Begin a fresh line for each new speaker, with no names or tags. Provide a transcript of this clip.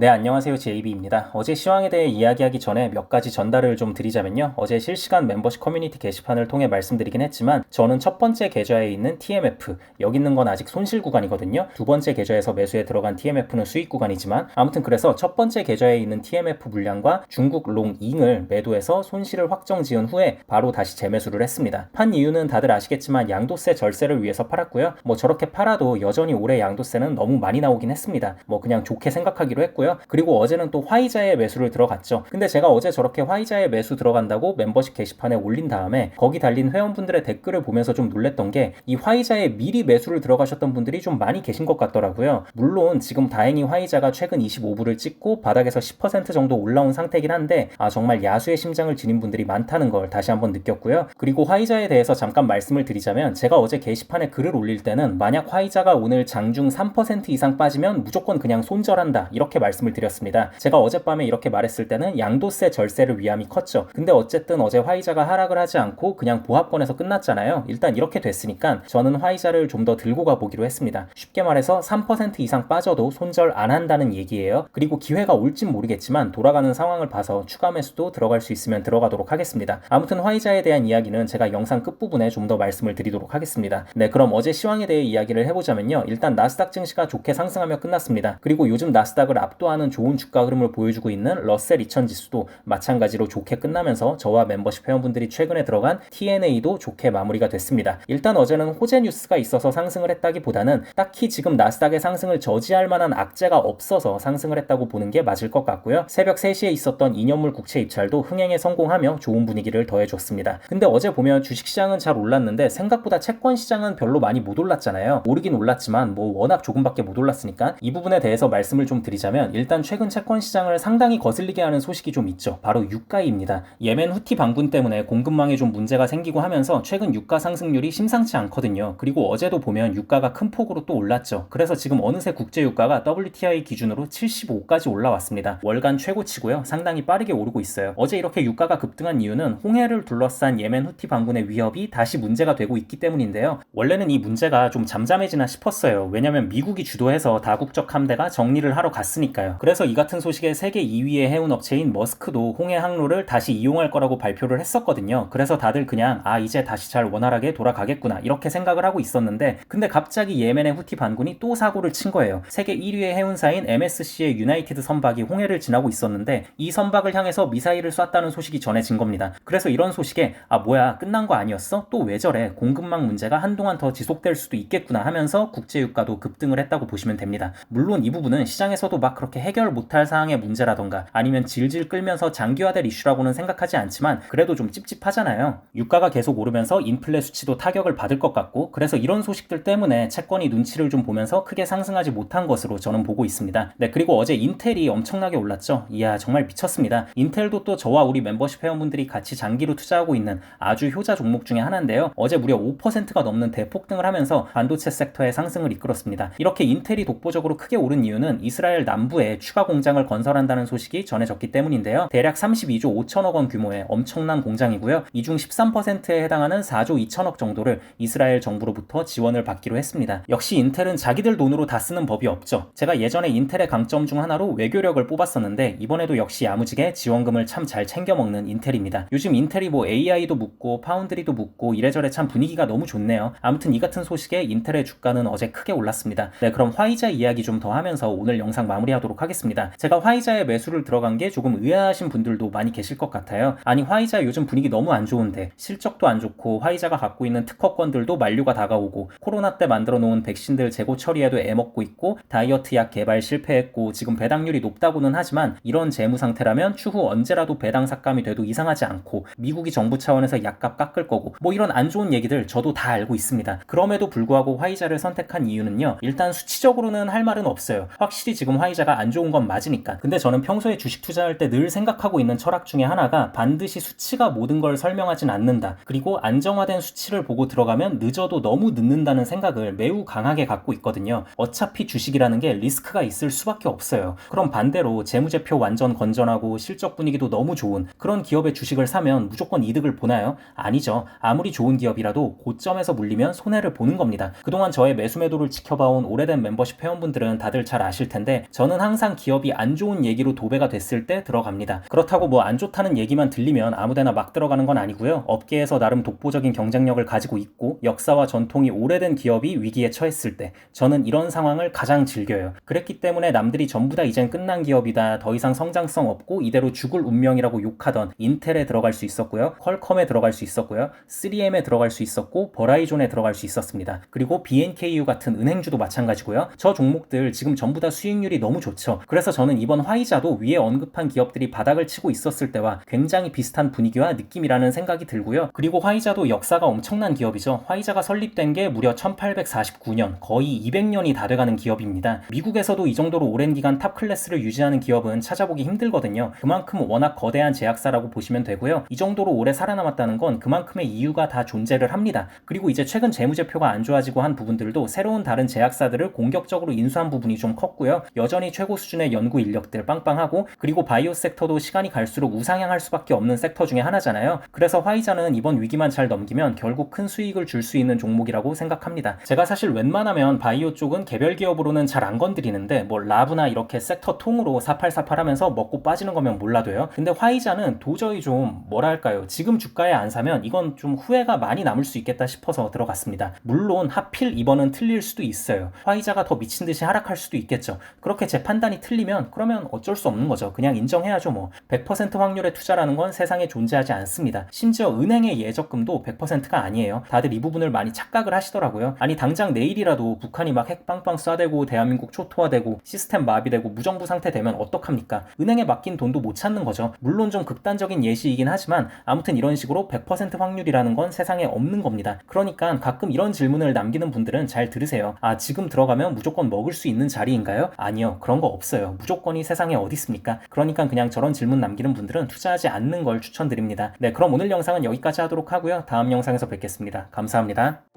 네, 안녕하세요. JB입니다. 어제 시황에 대해 이야기하기 전에 몇 가지 전달을 좀 드리자면요. 어제 실시간 멤버십 커뮤니티 게시판을 통해 말씀드리긴 했지만 저는 첫 번째 계좌에 있는 TMF, 여기 있는 건 아직 손실 구간이거든요. 두 번째 계좌에서 매수에 들어간 TMF는 수익 구간이지만 아무튼 그래서 첫 번째 계좌에 있는 TMF 물량과 중국 롱 잉을 매도해서 손실을 확정 지은 후에 바로 다시 재매수를 했습니다. 판 이유는 다들 아시겠지만 양도세 절세를 위해서 팔았고요. 뭐 저렇게 팔아도 여전히 올해 양도세는 너무 많이 나오긴 했습니다. 뭐 그냥 좋게 생각하기로 했고요. 있고요. 그리고 어제는 또 화이자의 매수를 들어갔죠. 근데 제가 어제 저렇게 화이자의 매수 들어간다고 멤버십 게시판에 올린 다음에 거기 달린 회원분들의 댓글을 보면서 좀 놀랬던 게 이 화이자에 미리 매수를 들어가셨던 분들이 좀 많이 계신 것 같더라고요. 물론 지금 다행히 화이자가 최근 25불을 찍고 바닥에서 10% 정도 올라온 상태긴 한데 아 정말 야수의 심장을 지닌 분들이 많다는 걸 다시 한번 느꼈고요. 그리고 화이자에 대해서 잠깐 말씀을 드리자면 제가 어제 게시판에 글을 올릴 때는 만약 화이자가 오늘 장중 3% 이상 빠지면 무조건 그냥 손절한다 이렇게 말씀 말씀을 드렸습니다. 제가 어젯밤에 이렇게 말했을 때는 양도세 절세를 위함이 컸죠. 근데 어쨌든 어제 화이자가 하락을 하지 않고 그냥 보합권에서 끝났잖아요. 일단 이렇게 됐으니까 저는 화이자를 좀 더 들고 가보기로 했습니다. 쉽게 말해서 3% 이상 빠져도 손절 안 한다는 얘기예요. 그리고 기회가 올진 모르겠지만 돌아가는 상황을 봐서 추가 매수도 들어갈 수 있으면 들어가도록 하겠습니다. 아무튼 화이자에 대한 이야기는 제가 영상 끝부분에 좀 더 말씀을 드리도록 하겠습니다. 네, 그럼 어제 시황에 대해 이야기를 해보자면요. 일단 나스닥 증시가 좋게 상승하며 끝났습니다. 그리고 요즘 나스닥을 압도하는 좋은 주가 흐름을 보여주고 있는 러셀 2000 지수도 마찬가지로 좋게 끝나면서 저와 멤버십 회원분들이 최근에 들어간 TNA도 좋게 마무리가 됐습니다. 일단 어제는 호재 뉴스가 있어서 상승을 했다기보다는 딱히 지금 나스닥의 상승을 저지할 만한 악재가 없어서 상승을 했다고 보는 게 맞을 것 같고요. 새벽 3시에 있었던 2년물 국채 입찰도 흥행에 성공하며 좋은 분위기를 더해줬습니다. 근데 어제 보면 주식시장은 잘 올랐는데 생각보다 채권 시장은 별로 많이 못 올랐잖아요. 오르긴 올랐지만 뭐 워낙 조금밖에 못 올랐으니까 이 부분에 대해서 말씀을 좀 드리자면 일단 최근 채권 시장을 상당히 거슬리게 하는 소식이 좀 있죠. 바로 유가입니다. 예멘 후티 방군 때문에 공급망에 좀 문제가 생기고 하면서 최근 유가 상승률이 심상치 않거든요. 그리고 어제도 보면 유가가 큰 폭으로 또 올랐죠. 그래서 지금 어느새 국제 유가가 WTI 기준으로 75까지 올라왔습니다. 월간 최고치고요. 상당히 빠르게 오르고 있어요. 어제 이렇게 유가가 급등한 이유는 홍해를 둘러싼 예멘 후티 방군의 위협이 다시 문제가 되고 있기 때문인데요. 원래는 이 문제가 좀 잠잠해지나 싶었어요. 왜냐면 미국이 주도해서 다국적 함대가 정리를 하러 갔으니까 요. 있어요. 그래서 이 같은 소식에 세계 2위의 해운 업체인 머스크도 홍해 항로를 다시 이용할 거라고 발표를 했었거든요. 그래서 다들 그냥 아 이제 다시 잘 원활하게 돌아가겠구나 이렇게 생각을 하고 있었는데 근데 갑자기 예멘의 후티 반군이 또 사고를 친 거예요. 세계 1위의 해운사인 MSC의 유나이티드 선박이 홍해를 지나고 있었는데 이 선박을 향해서 미사일을 쐈다는 소식이 전해진 겁니다. 그래서 이런 소식에 아 뭐야 끝난 거 아니었어? 또 왜 저래? 공급망 문제가 한동안 더 지속될 수도 있겠구나 하면서 국제유가도 급등을 했다고 보시면 됩니다. 물론 이 부분은 시장에서도 막 그렇게 해결 못할 사항의 문제라던가 아니면 질질 끌면서 장기화될 이슈라고는 생각하지 않지만 그래도 좀 찝찝하잖아요. 유가가 계속 오르면서 인플레 수치도 타격을 받을 것 같고 그래서 이런 소식들 때문에 채권이 눈치를 좀 보면서 크게 상승하지 못한 것으로 저는 보고 있습니다. 네, 그리고 어제 인텔이 엄청나게 올랐죠. 이야, 정말 미쳤습니다. 인텔도 또 저와 우리 멤버십 회원분들이 같이 장기로 투자하고 있는 아주 효자 종목 중에 하나인데요. 어제 무려 5%가 넘는 대폭등을 하면서 반도체 섹터의 상승을 이끌었습니다. 이렇게 인텔이 독보적으로 크게 오른 이유는 이스라엘 남부 에 추가 공장을 건설한다는 소식이 전해졌기 때문인데요. 대략 32조 5천억 원 규모의 엄청난 공장이고요. 이 중 13%에 해당하는 4조 2천억 정도를 이스라엘 정부로부터 지원을 받기로 했습니다. 역시 인텔은 자기들 돈으로 다 쓰는 법이 없죠. 제가 예전에 인텔의 강점 중 하나로 외교력을 뽑았었는데 이번에도 역시 야무지게 지원금을 참 잘 챙겨 먹는 인텔입니다. 요즘 인텔이 뭐 AI도 묻고 파운드리도 묻고 이래저래 참 분위기가 너무 좋네요. 아무튼 이 같은 소식에 인텔의 주가는 어제 크게 올랐습니다. 네, 그럼 화이자 이야기 좀 더 하면서 오늘 영상 마무리하도록 하겠습니다. 제가 화이자에 매수를 들어간 게 조금 의아하신 분들도 많이 계실 것 같아요. 아니 화이자 요즘 분위기 너무 안 좋은데 실적도 안 좋고 화이자가 갖고 있는 특허권들도 만료가 다가오고 코로나 때 만들어 놓은 백신들 재고 처리에도 애먹고 있고 다이어트 약 개발 실패했고 지금 배당률이 높다고는 하지만 이런 재무 상태라면 추후 언제라도 배당 삭감이 돼도 이상하지 않고 미국이 정부 차원에서 약값 깎을 거고 뭐 이런 안 좋은 얘기들 저도 다 알고 있습니다. 그럼에도 불구하고 화이자를 선택한 이유는요. 일단 수치적으로는 할 말은 없어요. 확실히 지금 화이자가 안 좋은 건 맞으니까. 근데 저는 평소에 주식 투자할 때 늘 생각하고 있는 철학 중에 하나가 반드시 수치가 모든 걸 설명하진 않는다. 그리고 안정화된 수치를 보고 들어가면 늦어도 너무 늦는다는 생각을 매우 강하게 갖고 있거든요. 어차피 주식이라는 게 리스크가 있을 수밖에 없어요. 그럼 반대로 재무제표 완전 건전하고 실적 분위기도 너무 좋은 그런 기업의 주식을 사면 무조건 이득을 보나요? 아니죠. 아무리 좋은 기업이라도 고점에서 물리면 손해를 보는 겁니다. 그동안 저의 매수 매도를 지켜봐온 오래된 멤버십 회원분들은 다들 잘 아실 텐데 저는 항상 항상 기업이 안 좋은 얘기로 도배가 됐을 때 들어갑니다. 그렇다고 뭐 안 좋다는 얘기만 들리면 아무데나 막 들어가는 건 아니고요. 업계에서 나름 독보적인 경쟁력을 가지고 있고 역사와 전통이 오래된 기업이 위기에 처했을 때 저는 이런 상황을 가장 즐겨요. 그랬기 때문에 남들이 전부 다 이젠 끝난 기업이다. 더 이상 성장성 없고 이대로 죽을 운명이라고 욕하던 인텔에 들어갈 수 있었고요. 퀄컴에 들어갈 수 있었고요. 3M에 들어갈 수 있었고 버라이존에 들어갈 수 있었습니다. 그리고 BNKU 같은 은행주도 마찬가지고요. 저 종목들 지금 전부 다 수익률이 너무 좋 죠. 그래서 저는 이번 화이자도 위에 언급한 기업들이 바닥을 치고 있었을 때와 굉장히 비슷한 분위기와 느낌이라는 생각이 들고요. 그리고 화이자도 역사가 엄청난 기업이죠. 화이자가 설립된 게 무려 1849년, 거의 200년이 다 돼가는 기업입니다. 미국에서도 이 정도로 오랜 기간 탑 클래스를 유지하는 기업은 찾아보기 힘들거든요. 그만큼 워낙 거대한 제약사라고 보시면 되고요. 이 정도로 오래 살아남았다는 건 그만큼의 이유가 다 존재를 합니다. 그리고 이제 최근 재무제표가 안 좋아지고 한 부분들도 새로운 다른 제약사들을 공격적으로 인수한 부분이 좀 컸고요. 여전히 최고 수준의 연구 인력들 빵빵하고 그리고 바이오 섹터도 시간이 갈수록 우상향할 수밖에 없는 섹터 중에 하나잖아요. 그래서 화이자는 이번 위기만 잘 넘기면 결국 큰 수익을 줄 수 있는 종목이라고 생각합니다. 제가 사실 웬만하면 바이오 쪽은 개별 기업으로는 잘 안 건드리는데 뭐 라브나 이렇게 섹터 통으로 사팔사팔 하면서 먹고 빠지는 거면 몰라도요. 근데 화이자는 도저히 좀 뭐랄까요. 지금 주가에 안 사면 이건 좀 후회가 많이 남을 수 있겠다 싶어서 들어갔습니다. 물론 하필 이번은 틀릴 수도 있어요. 화이자가 더 미친 듯이 하락할 수도 있겠죠. 그렇게 제 판단이 틀리면 그러면 어쩔 수 없는 거죠. 그냥 인정해야죠 뭐. 100% 확률의 투자라는 건 세상에 존재하지 않습니다. 심지어 은행의 예적금도 100%가 아니에요. 다들 이 부분을 많이 착각을 하시더라고요. 아니 당장 내일이라도 북한이 막 핵 빵빵 쏴대고 대한민국 초토화되고 시스템 마비되고 무정부 상태 되면 어떡합니까? 은행에 맡긴 돈도 못 찾는 거죠. 물론 좀 극단적인 예시이긴 하지만 아무튼 이런 식으로 100% 확률이라는 건 세상에 없는 겁니다. 그러니까 가끔 이런 질문을 남기는 분들은 잘 들으세요. 아 지금 들어가면 무조건 먹을 수 있는 자리인가요? 아니요. 그런 거 없어요. 무조건이 세상에 어디 있습니까? 그러니까 그냥 저런 질문 남기는 분들은 투자하지 않는 걸 추천드립니다. 네, 그럼 오늘 영상은 여기까지 하도록 하고요. 다음 영상에서 뵙겠습니다. 감사합니다.